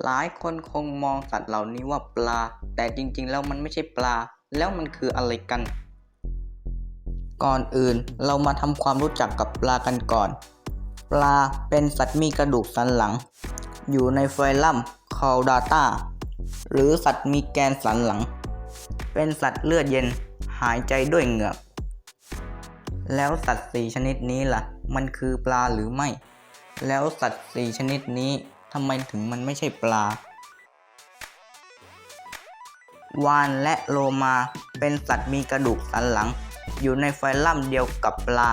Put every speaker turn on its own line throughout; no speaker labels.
หลายคนคงมองสัตว์เหล่านี้ว่าปลา แต่จริงๆ แล้วมันไม่ใช่ปลา แล้วมันคืออะไรกัน ก่อนอื่นเรามาทำความรู้จักกับปลากันก่อน ปลาเป็นสัตว์มีกระดูกสันหลัง อยู่ในไฟลัมคอลดาตาหรือสัตว์มีแกนสันหลัง เป็นสัตว์เลือดเย็นหายใจด้วยเหงือก แล้วสัตว์สี่ชนิดนี้ล่ะ มันคือปลาหรือไม่ แล้วสัตว์สี่ชนิดนี้ ทำไมถึงมันไม่ใช่ปลา วานและโลมาเป็นสัตว์มีกระดูกสันหลัง อยู่ในไฟลัมเดียวกับปลา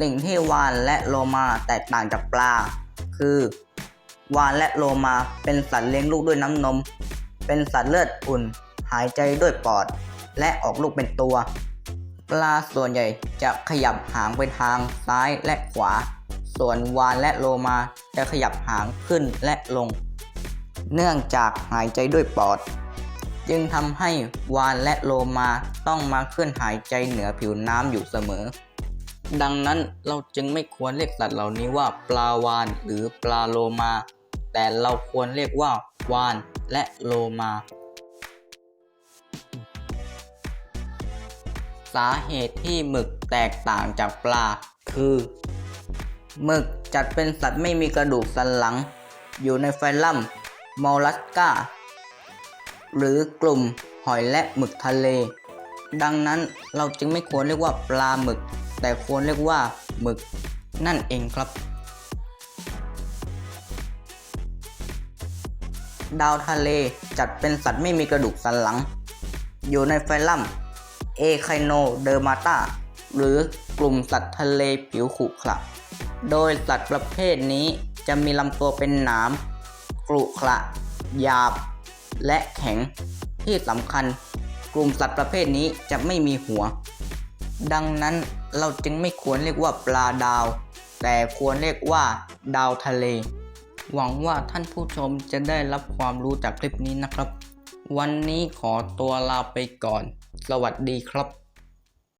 สิ่งที่วานและโลมาแตกต่างจากปลา คือ วานและโลมาเป็นสัตว์เลี้ยงลูกด้วยน้ำนม เป็นสัตว์เลือดอุ่น หายใจด้วยปอด และออกลูกเป็นตัว ปลาส่วนใหญ่จะขยับหางไปทางซ้ายและขวา ส่วนวานและโลมาจะขยับหางขึ้นและลง เนื่องจากหายใจด้วยปอด จึงทำให้วานและโลมาต้องมาขึ้นหายใจเหนือผิวน้ำอยู่เสมอ ดังนั้นเราจึงไม่ควรเรียกสัตว์เหล่านี้ว่าปลาวานหรือปลาโลมา แต่เราควรเรียกว่าวานและโลมา สาเหตุที่หมึกแตกต่างจากปลาคือ หมึกจัดเป็นสัตว์ไม่มีกระดูกสันหลัง อยู่ในไฟลัมมอลลัสกาหรือกลุ่มหอยและหมึกทะเล ดังนั้นเราจึงไม่ควรเรียกว่าปลาหมึก แต่ควรเรียกว่าหมึก นั่นเองครับ ดาวทะเลจัดเป็นสัตว์ไม่มีกระดูกสันหลัง อยู่ในไฟลัมเอไคโนเดอร์มาตาหรือกลุ่มสัตว์ทะเลผิวขรุขระ โดยสัตว์ประเภทนี้จะมีลำตัวเป็นหนามกรุขระหยาบ และแข็งที่สำคัญ กลุ่มสัตว์ประเภทนี้จะไม่มีหัว ดังนั้นเราจึงไม่ควรเรียกว่าปลาดาว แต่ควรเรียกว่าดาวทะเล หวังว่าท่านผู้ชมจะได้รับความรู้จากคลิปนี้นะครับ วันนี้ขอตัวลาไปก่อน สวัสดีครับ